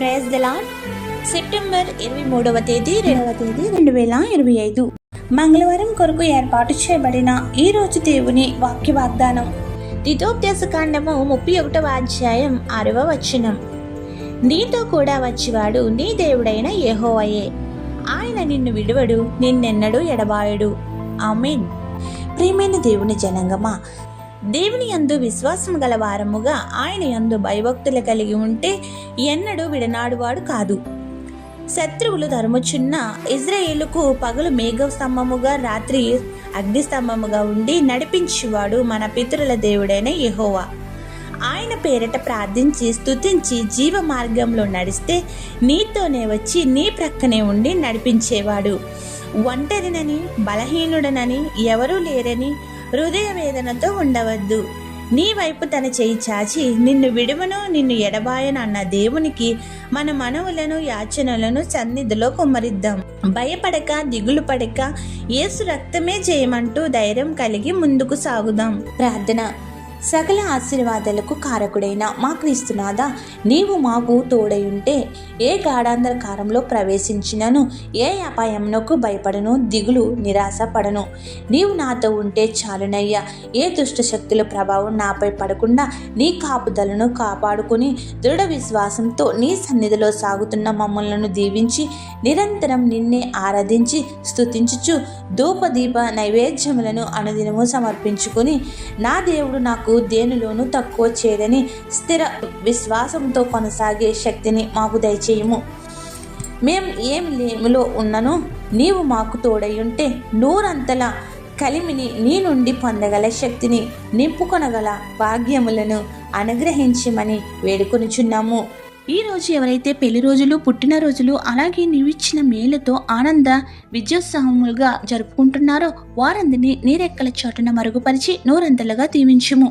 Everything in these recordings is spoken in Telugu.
ప్రైజ్ దలా సెప్టెంబర్ ఇరవై మూడవ తేదీ రెండవ తేదీ రెండు వేల ఇరవై ఐదు. మంగళవారం కొరకు ఏర్పాటు చేయబడిన ఈ రోజు దేవుని వాక్య వాగ్దానం. ద్వితోపదేశ కాండము ముప్పై ఒకటవ అధ్యాయం ఆరవ వచనం. నీతో కూడా వచ్చివాడు నీ దేవుడైన ఏహోవయే ఆయన నిన్ను విడువడు నిన్నెన్నడూ ఎడబాయడు. ఆమెన్. ప్రియమైన దేవుని జనంగమా దేవుని యందు విశ్వాసం గల వారముగా ఆయన యందు భయభక్తులు కలిగి ఉంటే ఎన్నడూ విడనాడువాడు కాదు. శత్రువులు ధర్మచున్న ఇజ్రాయేలుకు పగలు మేఘ స్తంభముగా రాత్రి అగ్నిస్తంభముగా ఉండి నడిపించేవాడు మన పితరుల దేవుడైన యహోవా. ఆయన పేరిట ప్రార్థించి స్తుతించి జీవ మార్గంలో నడిస్తే నీతోనే వచ్చి నీ ప్రక్కనే ఉండి నడిపించేవాడు. ఒంటరినని బలహీనుడనని ఎవరూ లేరని హృదయ వేదనతో ఉండవద్దు. నీ వైపు తన చేయి చాచి నిన్ను విడువను నిన్ను ఎడబాయను అన్న దేవునికి మన మనవులను యాచనలను సన్నిధిలో కుమ్మరిద్దాం. భయపడక దిగులు పడక ఏసు రక్తమే చేయమంటూ ధైర్యం కలిగి ముందుకు సాగుదాం. ప్రార్థన. సకల ఆశీర్వాదాలకు కారకుడైన మా క్రీస్తునాథ నీవు మాకు తోడయుంటే ఏ గాఢాంధకారంలో ప్రవేశించినను ఏ అపాయమునకు భయపడను దిగులు నిరాశ పడను నీవు నాతో ఉంటే చాలునయ్యా. ఏ దుష్ట శక్తుల ప్రభావం నాపై పడకుండా నీ కాపుదలను కాపాడుకుని దృఢ విశ్వాసంతో నీ సన్నిధిలో సాగుతున్న మమ్మలను దీవించి నిరంతరం నిన్నే ఆరాధించి స్థుతించుచు ధూపదీప నైవేద్యములను అనుదినము సమర్పించుకుని నా దేవుడు నాకు దేనిలోనూ తక్కువ చేయదని స్థిర విశ్వాసంతో కొనసాగే శక్తిని మాకు దయచేయము. మేం ఏం లేములో ఉన్నను నీవు మాకు తోడయ్యుంటే నూరంతల కలిమిని నీ నుండి పొందగల శక్తిని నింపుకొనగల భాగ్యములను అనుగ్రహించమని వేడుకొనుచున్నాము. ఈ రోజు ఎవరైతే పెళ్ళి రోజులు పుట్టినరోజులు అలాగే నీవిచ్చిన మేలుతో ఆనంద విద్యోత్సాహములుగా జరుపుకుంటున్నారో వారందరినీ నీరెక్కల చోటున మరుగుపరిచి నూరంతలుగా దీవించుము.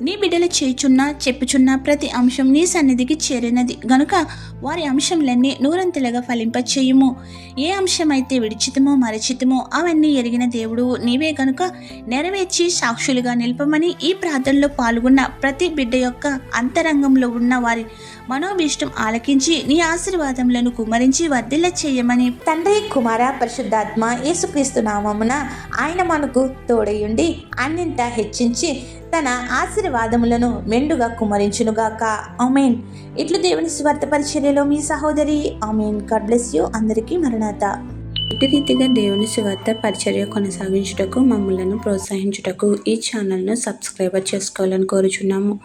నీ బిడ్డలు చేయుచున్న చెప్పుచున్న ప్రతి అంశం నీ సన్నిధికి చేరినది. గనుక వారి అంశంలన్నీ నూరంతలుగా ఫలింపచేయుము. ఏ అంశమైతే విడిచితమో మరచితమో అవన్నీ ఎరిగిన దేవుడు నీవే గనుక నెరవేర్చి సాక్షులుగా నిలపమని ఈ ప్రార్థనలో పాల్గొన్న ప్రతి బిడ్డ యొక్క అంతరంగంలో ఉన్న వారి మనోభీష్టం ఆలకించి నీ ఆశీర్వాదములను కుమరించి వర్ధిల్ల చేయమని తండ్రి కుమార పరిశుద్ధాత్మ యేసుక్రీస్తు నామమున ఆయన మనకు తోడయుండి అన్నింటా హెచ్చించి తన ఆశీర్వాదములను మెండుగా కుమరించునుగాక. ఆమెన్. ఇట్లు దేవుని స్వార్థ పరిచర్యలో మీ సహోదరి ఆమెన్. God bless you. అందరికీ మరణాత. ఇటు రీతిగా దేవుని సువార్త పరిచర్య కొనసాగించుటకు మమ్మలను ప్రోత్సహించుటకు ఈ ఛానల్ను సబ్స్క్రైబర్ చేసుకోవాలని కోరుచున్నాము.